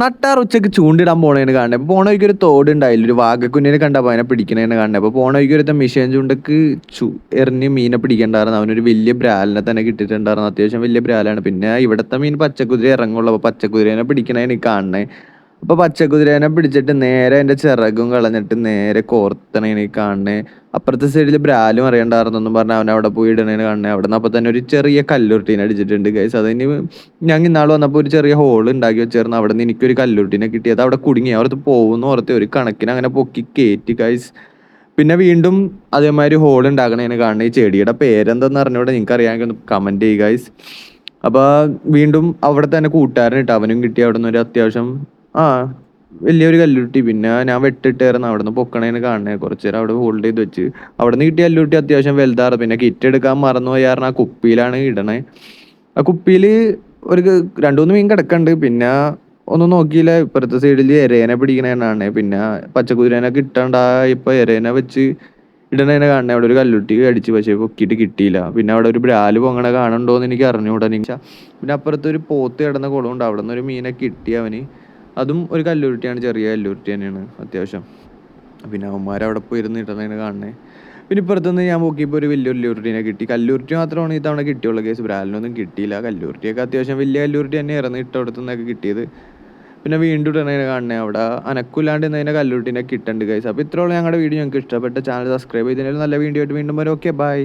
നട്ടാർ ഉച്ചയ്ക്ക് ചൂണ്ടിടാൻ പോണേന്ന് കാണുന്നത് അപ്പോൾ പോണ വഴിക്ക് ഒരു തോട് ഉണ്ടായില്ല ഒരു വാഗക്കുഞ്ഞിനെ കണ്ടപ്പോൾ അതിനെ പിടിക്കണേന്ന് കാണുന്നത് അപ്പോൾ പോണ വഴിക്ക് ഒരുത്ത മിഷേൻ ചൂണ്ടക്ക് ചു എറിഞ്ഞ് മീനെ പിടിക്കണ്ടായിരുന്നു. അവനൊരു വലിയ ബ്രാലിനെ തന്നെ കിട്ടിയിട്ടുണ്ടായിരുന്നു. അത്യാവശ്യം വലിയ ബ്രാലാണ്. പിന്നെ ഇവിടുത്തെ മീൻ പച്ചക്കുതിര ഇറങ്ങുള്ളൂ. അപ്പോൾ പച്ചക്കുതിരേനെ പിടിക്കണേ കാണണേ അപ്പോൾ പച്ചക്കുതിരേനെ പിടിച്ചിട്ട് നേരെ എന്റെ ചിറകും കളഞ്ഞിട്ട് നേരെ കോർത്തണേനെ കാണണേ. അപ്പുറത്തെ സൈഡിൽ ബ്രാലും അറിയണ്ടായിരുന്നൊന്നും പറഞ്ഞ് അവൻ അവിടെ പോയി ഇടണേനെ കാണണേ. അവിടെ നിന്ന് അപ്പോൾ തന്നെ ഒരു ചെറിയ കല്ലുരുട്ടീനെ അടിച്ചിട്ടുണ്ട് ഗൈസ് അതിന് ഞാൻ ഇന്നാൾ വന്നപ്പോൾ ഒരു ചെറിയ ഹോൾ ഉണ്ടാക്കി വെച്ചേർന്ന് അവിടെ നിന്ന് എനിക്കൊരു കല്ലുരുട്ടീനെ കിട്ടിയത് അവിടെ കുടുങ്ങി. അവർക്ക് പോകുന്നു ഓർത്ത് ഒരു കണക്കിന് അങ്ങനെ പൊക്കി കയറ്റി ഗൈസ് പിന്നെ വീണ്ടും അതേമാതിരി ഹോൾ ഉണ്ടാക്കണേനെ കാണുന്ന ഈ ചെടിയുടെ പേരെന്തെന്ന് അറിഞ്ഞൂടെ നിങ്ങൾക്ക് അറിയാമെങ്കിൽ ഒന്ന് ചെയ്യുക ഗൈസ് അപ്പോൾ വീണ്ടും അവിടെ തന്നെ കൂട്ടുകാരൻ ഇട്ട് അവനും കിട്ടി. അവിടെ നിന്ന് ഒരു അത്യാവശ്യം ആ വലിയൊരു കല്ലുരുട്ടി. പിന്നെ ഞാൻ വെട്ടിട്ടായിരുന്നു അവിടെ നിന്ന് പൊക്കണേന് കാണണേ കുറച്ച് നേരം അവിടെ ഹോൾഡ് ചെയ്ത് വെച്ച്. അവിടെ നിന്ന് കിട്ടിയ കല്ലുരുട്ടി അത്യാവശ്യം വലുതാറ്. പിന്നെ കിറ്റ് എടുക്കാൻ മറന്നു പോയി കാരണം ആ കുപ്പിയിലാണ് ഇടണേ. ആ കുപ്പിയിൽ ഒരു രണ്ടു മൂന്ന് മീൻ കിടക്കണ്ട്. പിന്നെ ഒന്നും നോക്കിയില്ല. ഇപ്പുറത്തെ സൈഡിൽ എരേനെ പിടിക്കണേനാണ് പിന്നെ പച്ചക്കുതിരേനെ കിട്ടണ്ട ഇപ്പൊ എരേനെ വെച്ച് ഇടണേനെ കാണണേ അവിടെ ഒരു കല്ലുട്ടി അടിച്ച് പക്ഷേ പൊക്കിയിട്ട് കിട്ടിയില്ല. പിന്നെ അവിടെ ഒരു ബ്രാൽ പൊങ്ങണ കാണണ്ടോന്ന് എനിക്ക് അറിഞ്ഞുകൂടാ പിന്നെ അപ്പുറത്ത് ഒരു പോത്ത് കിടന്ന കുളമുണ്ട്. അവിടെ നിന്ന് ഒരു മീനെ കിട്ടി അവന്. അതും ഒരു കല്ലുരുട്ടിയാണ് ചെറിയ കല്ലുരുട്ടി തന്നെയാണ് അത്യാവശ്യം. പിന്നെ അവന്മാർ അവിടെ പോയി ഇരുന്ന് ഇട്ടതാണ് കാണണേ. പിന്നെ ഇപ്പുറത്തുനിന്ന് ഞാൻ നോക്കിയപ്പോൾ ഒരു വലിയ കല്ലുരുട്ടിനെ കിട്ടി. കല്ലുരുട്ടി മാത്രമാണ് ഈ തവണ കിട്ടിയുള്ളൂ കേസ്. ബ്രാലിനൊന്നും കിട്ടിയില്ല. കല്ലുരുട്ടിയൊക്കെ അത്യാവശ്യം വലിയ കല്ലുരുട്ടി തന്നെയായിരുന്നു ഇട്ടടുത്തുനിന്നൊക്കെ കിട്ടിയത്. പിന്നെ വീണ്ടും ഇടണേനെ കാണണേ. അവിടെ അനക്കില്ലാണ്ട് ഇന്നതിനെ കല്ലുരുട്ടിനെ കിട്ടുന്നുണ്ട് കേസ് അപ്പോൾ ഇത്രയുള്ള ഞങ്ങളുടെ വീഡിയോ. ഞങ്ങൾക്ക് ഇഷ്ടപ്പെട്ട ചാനൽ സബ്സ്ക്രൈബ് ചെയ്തതിന് നല്ല വീഡിയോ ആയിട്ട് വീണ്ടും വരും. Okay bye